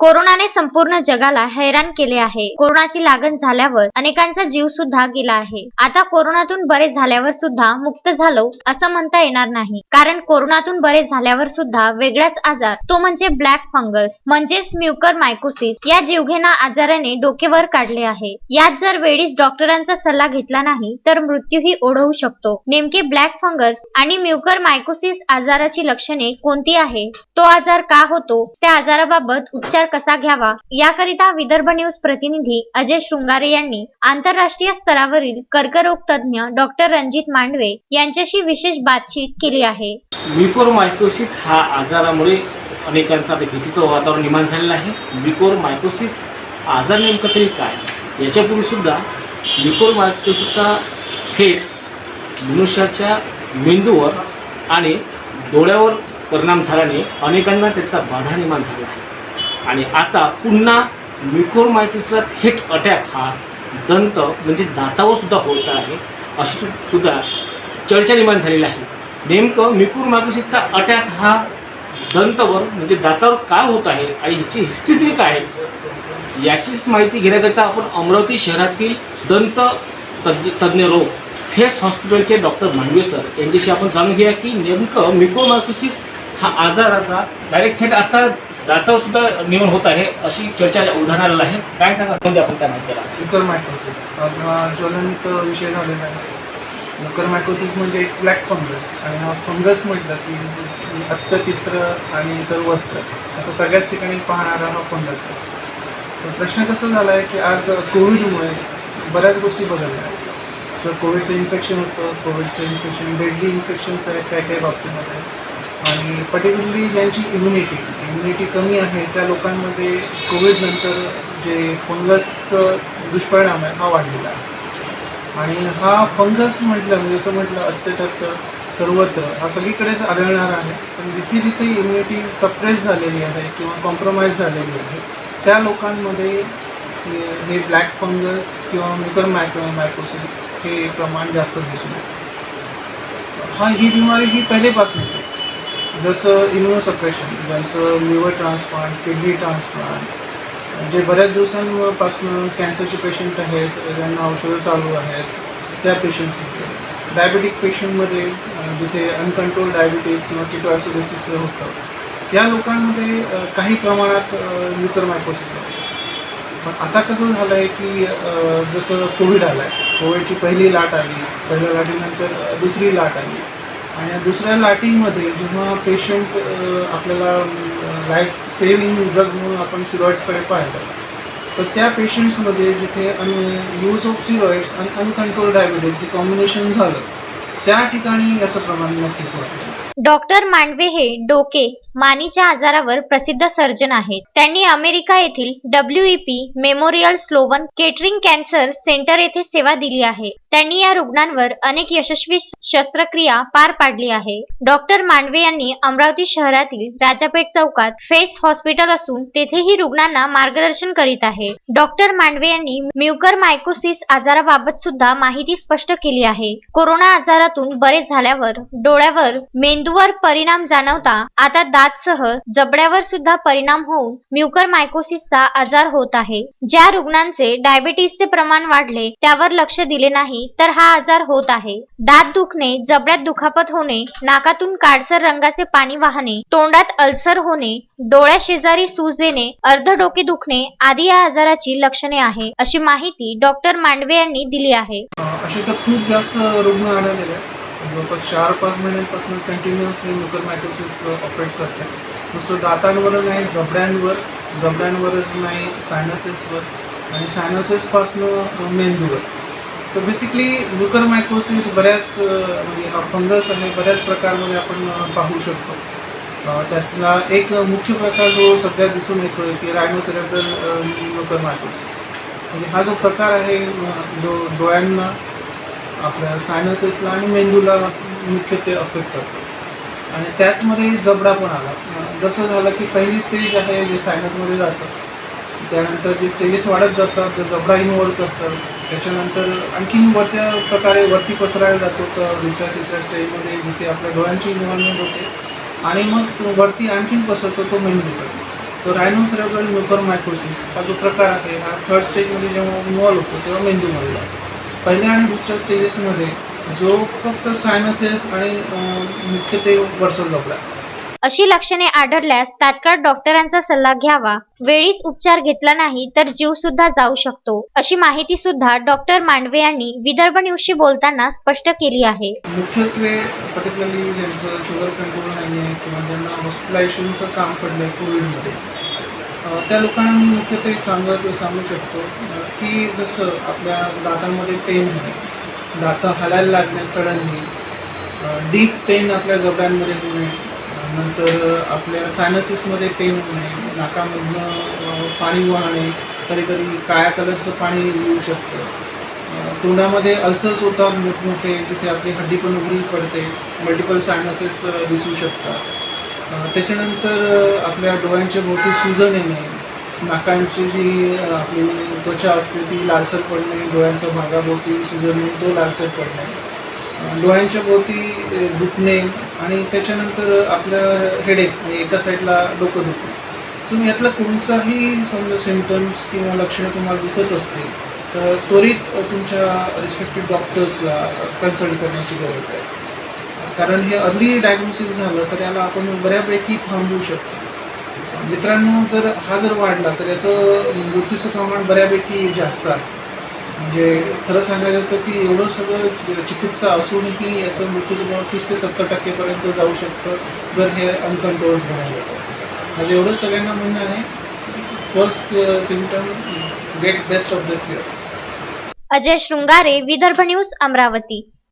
कोरोनाने संपूर्ण जगाला हैराण केले आहे. कोरोनाची लागण झाल्यावर अनेकांचा जीव सुद्धा गेला आहे. आता कोरोनातून बरे झाल्यावर सुद्धा मुक्त झालो असं म्हणता येणार नाही. कारण कोरोनातून बरे झाल्यावर सुद्धा वेगळाच आजार तो म्हणजे ब्लॅक फंगस म्हणजेच म्युकर मायकोसिस या जीवघेणा आजाराने डोकेवर काढले आहे. यात जर वेळीच डॉक्टरांचा सल्ला घेतला नाही तर मृत्यूही ओढवू शकतो. नेमके ब्लॅक फंगस आणि म्युकर मायकोसिस आजाराची लक्षणे कोणती आहे? तो आजार का होतो? त्या आजाराबाबत उपचार कसा घ्यावा? याकरिता विदर्भ न्यूज प्रतिनिधी अजय शृंगारे यांनी आंतरराष्ट्रीय स्तरावरील कर्करोग तज्ज्ञ डॉक्टर रणजित मांडवे यांच्याशी विशेष बातचीत केली आहे. म्युकोरमायकोसिस हा आजारामुळे अनेकांचा आता भीतीचं वातावरण निर्माण झालेलं आहे. म्युकोरमायकोसिस आजार नेमकं तरी काय? याच्यापूर्वी याच्यापूर्वीसुद्धा म्युकोरमायकोसिसचा थेट मनुष्याच्या मेंदूवर आणि डोळ्यावर परिणाम झाल्याने अनेकांना त्याचा बाधा निर्माण झाला आहे. आणि आता पुन्हा म्युकोरमायकोसिसचा थेट अटॅक हा दंत म्हणजे दातावर सुद्धा होत आहे. अशी सुद्धा चर्चा निर्माण झालेली आहे. नेमकं मिकुर अटॅक हा दंतवर म्हणजे दातावर का होत आहे आणि ह्याची हिस्ट्री काय आहे याचीच माहिती घेण्याकरिता आपण अमरावती शहरातील दंत तज्ञ तज्ज्ञ रोग फेस हॉस्पिटलचे डॉक्टर मांडवे सर यांच्याशी आपण जाणून घेऊया की नेमकं म्युकोमायकोसिस हा आजार आता डायरेक्ट थेट आता दातावर सुद्धा निवड होत आहे अशी चर्चा उदाहरणाला आहे. काय सांगा म्हणजे आपण त्या माहितीला? म्युकरमायकोसिस आज ज्वलंत विषय झालेला आहे. म्युकरमायकोसिस म्हणजे एक ब्लॅक फंगस आणि हा फंगस म्हटलं की अत्यतित्र आणि सर्वत्र. असं सगळ्याच ठिकाणी पाहणारा हा फंगस आहे. तर प्रश्न कसा झाला आहे की आज कोविडमुळे बऱ्याच गोष्टी बदलल्या आहेत. सर कोविडचं इन्फेक्शन होतं कोविडचं इन्फेक्शन डेडली इन्फेक्शन्स आहेत काही काही बाबतीमध्ये. आणि पर्टिक्युलरली ज्यांची इम्युनिटी इम्युनिटी कमी आहे त्या लोकांमध्ये कोविडनंतर जे फंगसचं दुष्परिणाम आहे हा वाढलेला आहे. आणि हा फंगस म्हटलं म्हणजे जसं म्हटलं अत्यंत सर्वत्र हा सगळीकडेच आढळणार आहे. पण जिथे जिथे इम्युनिटी सप्रेस झालेली आहे किंवा कॉम्प्रोमाइज झालेली आहे त्या लोकांमध्ये हे- ब्लॅक फंगस किंवा मुकर मायक्रो मायकोसिस हे प्रमाण जास्त दिसून येतं. हा ही बिमारी ही पहिलेपासूनच आहे. जसं इम्युनोसप्रेशन ज्यांचं लिव्हर ट्रान्सप्लांट किडनी ट्रान्सप्लांट जे बऱ्याच दिवसांपासून कॅन्सरचे पेशंट आहेत ज्यांना औषधं चालू आहेत त्या पेशंट्समध्ये डायबेटिक पेशंटमध्ये जिथे अनकंट्रोल डायबिटीज किंवा किटोॲसिडोसिस होतं या लोकांमध्ये काही प्रमाणात म्युकरमायकोसिस होतं. पण आता कसं झालं आहे की जसं कोविड आला आहे कोविडची पहिली लाट आली पहिल्या लाटीनंतर दुसरी लाट आली आणि दुसऱ्या लाटिंगमध्ये जेव्हा पेशंट आपल्याला लाईफ सेव्हिंग ड्रग म्हणून आपण सिरॉइड्सकडे पाहिलं तर त्या पेशंट्समध्ये जिथे अन यूज ऑफ सिरॉइड्स आणि अनकंट्रोल डायबिटीज हे कॉम्बिनेशन झालं त्या ठिकाणी याचं प्रमाण नक्कीच वाटतं डॉक्टर मांडवे हे डोके मानीच्या आजारावर प्रसिद्ध सर्जन आहेत. त्यांनी अमेरिका येथील WEP memorial Sloan Kettering cancer centre येथे सेवा दिली आहे. त्यांनी या रुग्णांवर अनेक यशस्वी शस्त्रक्रिया पार पाडली आहे. डॉक्टर मांडवे यांनी अमरावती शहरातील राजापेठ चौकात फेस हॉस्पिटल असून तेथेही रुग्णांना मार्गदर्शन करीत आहे. डॉक्टर मांडवे यांनी म्युकर मायकोसिस आजाराबाबत सुद्धा माहिती स्पष्ट केली आहे. कोरोना आजारातून बरे झाल्यावर डोळ्यावर मेंदूवर परिणाम जाणवता आता दात सह जबड्यावर सुद्धा परिणाम होऊन म्युकर मायकोसिसचा आजार होत आहे. ज्या रुग्णांचे डायबिटीसचे प्रमाण वाढले त्यावर लक्ष दिले नाही तर हा आजार होत आहे. दात दुखणे जबड्यात दुखापत होणे नाकातून काळसर रंगाचे पाणी वाहणे तोंडात अल्सर होणे डोळ्या शेजारी सूज येणे अर्ध डोके दुखणे आदी या आजाराची लक्षणे आहे अशी माहिती डॉक्टर मांडवे यांनी दिली आहे. असे तर खूप जास्त रुग्ण आढळलेले आहेत. जवळपास चार पाच महिन्यांपासून कंटिन्युअसली म्युकरमायकोसिस ऑपरेट करते नुसतं दातांवर नाही जबड्यांवर जबड्यांवरच नाही सायनसेसवर आणि सायनसेसपासनं मेंदूवर. तर बेसिकली म्युकरमायकोसिस बऱ्याच म्हणजे हा फंगस आणि बऱ्याच प्रकारमध्ये आपण पाहू शकतो. त्यातला एक मुख्य प्रकार जो सध्या दिसून येतोय की रायनोसेरेब्रल म्युकरमायकोसिस म्हणजे हा जो प्रकार आहे जो डोळ्यांना आपल्या सायनसेसला आणि मेंदूला मुख्य ते अफेक्ट करतो. आणि त्यातमध्ये जबडा पण आला. जसं झालं की पहिली स्टेज आहे जे सायनसमध्ये जातं. त्यानंतर जे स्टेजेस वाढत जातात तर जबडा इन्वॉल्व करतात त्याच्यानंतर आणखीन वरत्या प्रकारे वरती पसरायला जातो. तर दुसऱ्या तिसऱ्या स्टेजमध्ये जिथे आपल्या डोळ्यांची इन्व्हॉल्वमेंट होते. आणि मग वरती आणखीन पसरतो तो मेंदूकडे. तो रायनोसेरेब्रल मायक्रोसिस हा जो प्रकार आहे हा थर्ड स्टेजमध्ये जेव्हा इन्व्हॉल्व होतो तेव्हा मेंदूमध्ये जातो. पहिल्या आणि दुसऱ्या स्टेजेसमध्ये जो फक्त सायनसेस आणि मुख्य ते वर्सल लोबला अशी लक्षणे आढळल्यास तात्काळ डॉक्टरांचा सल्ला घ्यावा. वेळीच उपचार घेतला नाही तर जीव सुद्धा जाऊ शकतो. अशी माहिती सुद्धा डॉक्टर मांडवे यांनी विदर्भ न्यूजशी बोलताना स्पष्ट केली आहे. मुख्यत्वे पर्टिक्युलरली ज्यांचं शुगर कंट्रोल नाही आहे किंवा ज्यांना हॉस्पिटलायझेशनचं काम पडलं आहे कोविडमध्ये त्या लोकांना मी मुख्यत्वे सांगत सांगू शकतो की जसं आपल्या दातांमध्ये पेन होणे दातं हलायला लागणे सडनली डीप पेन आपल्या जबड्यांमध्ये होणे नंतर आपल्या सायनसिसमध्ये पेन होणे नाकामधनं पाणी वाहणे. कधी कधी काळ्या कलरचं पाणी येऊ शकतं. तोंडामध्ये अल्सर्स होतात मोठमोठे जिथे आपली हड्डी पण उघडी पडते. मल्टिपल सायनसेस दिसू शकतात. त्याच्यानंतर आपल्या डोळ्यांच्या भोवती सुजन येणे नाकांची जी आपली त्वचा असते ती लालसर पडणे डोळ्यांच्या भागाभोवती सुजन येऊन तो लालसर पडणे. डोळ्यांच्या भोवती दुखणे आणि त्याच्यानंतर आपलं हेडेक म्हणजे एका साईडला डोकं दुखणे. सो यातला कोणताही समजा सिमटम्स किंवा लक्षणं तुम्हाला दिसत असतील तर त्वरित तुमच्या रिस्पेक्टेड डॉक्टर्सला कन्सल्ट करण्याची गरज आहे. कारण हे अर्ली डायग्नोसिस झालं तर याला आपण बऱ्यापैकी थांबवू शकतो. मित्रांनो जर हा जर वाढला तर याचं मृत्यूचं प्रमाण बऱ्यापैकी जास्त आहे. म्हणजे खरं सांगायचं तर की एवढं सगळं चिकित्सा असूनही याचं मृत्यूचं प्रमाण तीस ते सत्तर टक्केपर्यंत जाऊ शकतं जर हे अनकंट्रोल राहिलं म्हणजे एवढं सगळ्यांना म्हणणं आहे first symptom get best of the cure Ajay Shringare Vidarbha news Amravati.